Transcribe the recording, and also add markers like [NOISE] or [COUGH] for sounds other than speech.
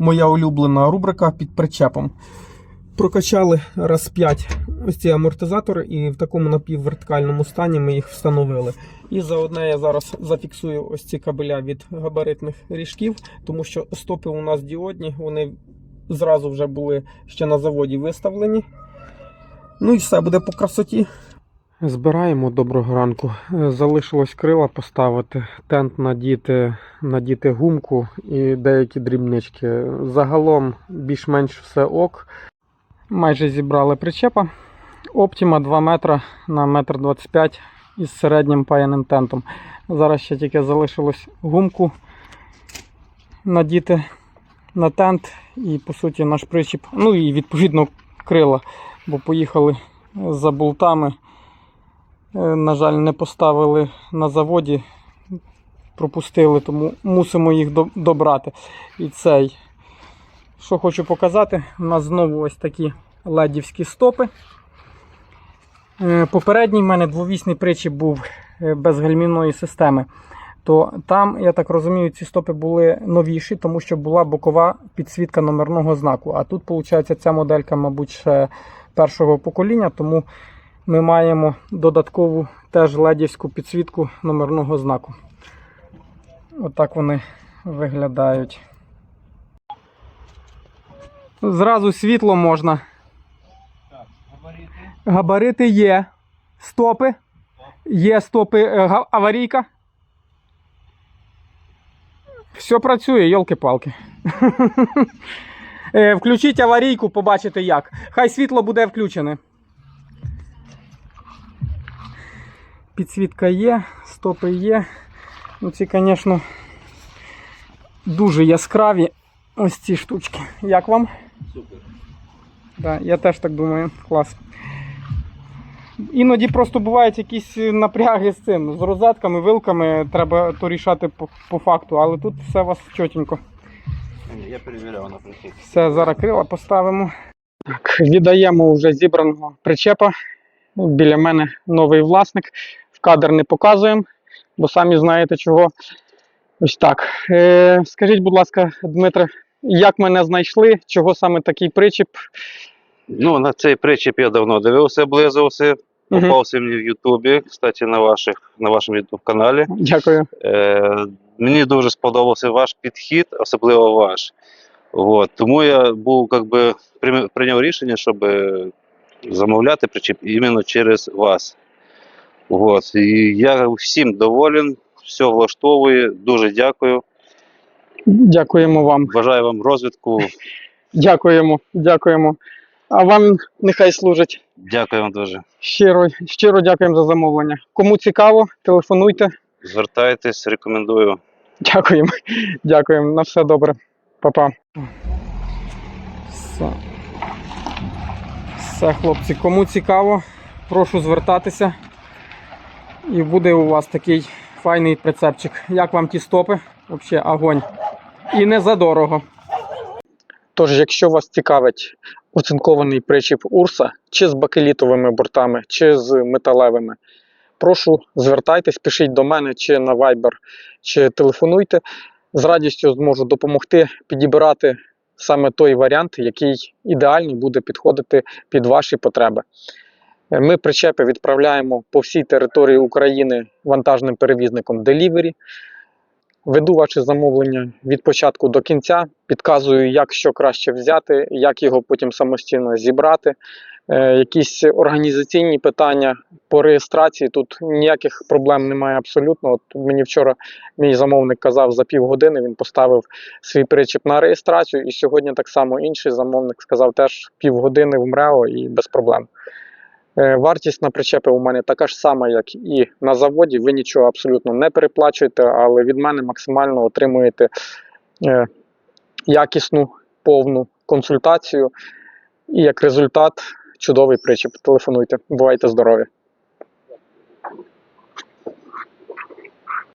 моя улюблена рубрика під причепом. Прокачали раз 5 ось ці амортизатори, і в такому напіввертикальному стані ми їх встановили. І заодне я зараз зафіксую ось ці кабеля від габаритних ріжків, тому що стопи у нас діодні, вони зразу вже були ще на заводі виставлені. Ну і все буде по красоті. Збираємо доброго ранку. Е, Залишилось крила поставити, тент надіти, надіти гумку і деякі дрібнички. Загалом більш-менш все ок. Майже зібрали причепа. Оптима 2 метра на 1,25 м із середнім паяним тентом. Зараз ще тільки залишилось гумку надіти на тент і по суті наш причіп. Ну і відповідно крила, бо поїхали за болтами. Е, На жаль, не поставили на заводі, пропустили, тому мусимо їх добрати. І цей. Що хочу показати, у нас знову ось такі ледівські стопи. Е, Попередній в мене двовісний причіп був е, без гальмівної системи. То там, я так розумію, ці стопи були новіші, тому що була бокова підсвітка номерного знаку. А тут, виходить, ця моделька, мабуть, ще першого покоління, тому ми маємо додаткову теж ледівську підсвітку номерного знаку. Отак вони виглядають. Зразу світло можна. Габарити є. Стопи. Є стопи е, аварійка. Все працює, йолки-палки. [LAUGHS] Е, Включіть аварійку, побачите як. Хай світло буде включене. Підсвітка є, стопи є. Ну, ці, звісно, дуже яскраві ось ці штучки. Як вам? Супер. Да, я теж так думаю. Клас. Іноді просто бувають якісь напряги з цим. З розетками, вилками треба то рішати по, по факту, але тут все у вас чотенько. Я перевіряв на прихід. Все, зараз крила поставимо. Так, віддаємо вже зібраного причепа. Біля мене новий власник. В кадр не показуємо, бо самі знаєте чого. Ось так. Е, скажіть, будь ласка, Дмитре, як мене знайшли? Чого саме такий причіп? Ну, на цей причіп я давно дивився, облизувався. Мгм. Попався мені в Ютубі, кстати, на, ваших, на вашому Ютуб каналі. Дякую. Е, мені дуже сподобався ваш підхід, особливо ваш. От, тому я був, как би, прийняв рішення, щоб е, замовляти причіп іменно через вас. От, і я всім доволен, все влаштовує. Дуже дякую. Дякуємо вам. Бажаю вам розвитку. [LAUGHS] Дякуємо, дякуємо. А вам нехай служить. Дякую вам дуже. Щиро, щиро дякуємо за замовлення. Кому цікаво, телефонуйте. Звертайтесь, рекомендую. Дякуємо. Дякуємо. На все добре. Па-па. Все. Все, хлопці, кому цікаво, прошу звертатися. І буде у вас такий файний прицепчик. Як вам ті стопи? Взагалі огонь. І не задорого. Тож, якщо вас цікавить оцинкований причіп Урса, чи з бакелітовими бортами, чи з металевими, прошу звертайтесь, пишіть до мене чи на Viber, чи телефонуйте. З радістю зможу допомогти підібрати саме той варіант, який ідеально буде підходити під ваші потреби. Е, Ми причепи відправляємо по всій території України вантажним перевізником Delivery. Веду ваші замовлення від початку до кінця, підказую, як що краще взяти, як його потім самостійно зібрати. Е, якісь організаційні питання по реєстрації тут ніяких проблем немає абсолютно. От мені вчора мій замовник казав за півгодини, він поставив свій причіп на реєстрацію, і сьогодні так само інший замовник сказав теж півгодини в МРЕО і без проблем. Е, Вартість на причепи у мене така ж сама, як і на заводі. Ви нічого абсолютно не переплачуєте, але від мене максимально отримуєте е, якісну повну консультацію. І як результат чудовий причеп. Телефонуйте. Бувайте здорові!